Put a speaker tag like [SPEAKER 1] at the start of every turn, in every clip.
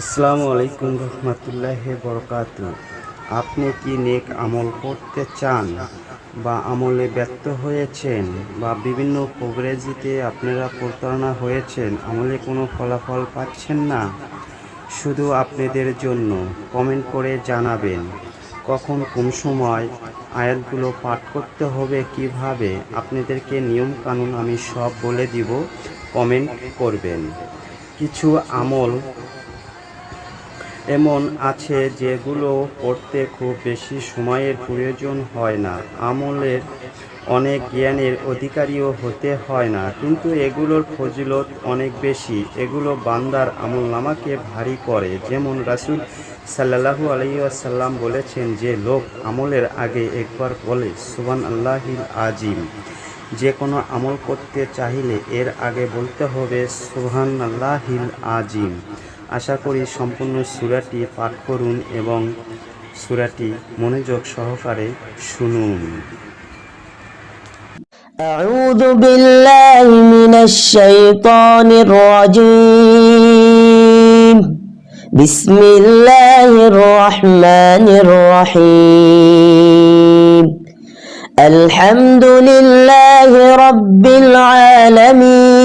[SPEAKER 1] আসসালামু আলাইকুম রহমতুল্লাহ বরকাত আপনি কি নেক আমল করতে চান বা আমলে ব্যর্থ হয়েছেন বা বিভিন্ন প্রোগ্রেজিতে আপনারা প্রতারণা হয়েছেন, আমলে কোনো ফলাফল পাচ্ছেন না? শুধু আপনাদের জন্য কমেন্ট করে জানাবেন। কখন কোন সময় আয়াতগুলো পাঠ করতে হবে, কীভাবে আপনাদেরকে নিয়ম কানুন আমি সব বলে দিব, কমেন্ট করবেন। কিছু আমল এমন আছে যেগুলো করতে খুব বেশি সময়ের প্রয়োজন হয় না। আমলের অনেক জ্ঞানের অধিকারীও হতে হয় না, কিন্তু এগুলোর ফজিলত অনেক বেশি। এগুলো বান্দার আমল নামাকে ভারী করে। যেমন রাসুল সাল্লাহু আলাইসাল্লাম বলেছেন যে, লোক আমলের আগে একবার বলে সুবান আল্লাহিল আজিম যে কোনো আমল করতে চাইলে এর আগে বলতে হবে সুবহান আল্লাহিল আজিম আশা করি সম্পূর্ণ সুরাটি পাঠ করুন এবং সুরাটি মনোযোগ সহকারে শুনুন
[SPEAKER 2] أعوذ بالله من الشيطان الرجيم بسم الله الرحمن الرحيم الحمد لله رب العالمين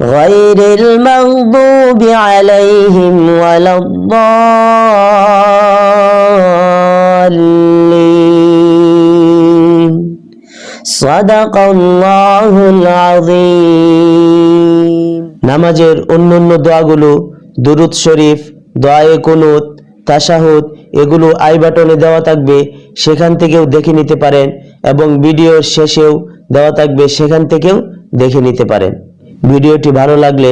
[SPEAKER 2] غير المغضوب عليهم ولا الضالين صدق الله العظيم নামাজের অন্যান্য দোয়াগুলো দুরুদ শরীফ দোয়ায়ে কুনুত তাশাহুদ এগুলো আই বাটনে দেওয়া থাকবে সেখান থেকেও দেখে নিতে পারেন এবং ভিডিওর শেষেও দেওয়া থাকবে সেখান থেকেও দেখে নিতে পারেন ভিডিওটি ভালো লাগলে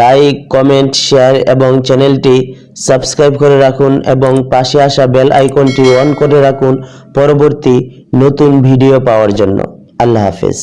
[SPEAKER 2] লাইক, কমেন্ট, শেয়ার এবং চ্যানেলটি সাবস্ক্রাইব করে রাখুন এবং পাশে আসা বেল আইকনটি অন করে রাখুন পরবর্তী নতুন ভিডিও পাওয়ার জন্য। আল্লাহ হাফেজ।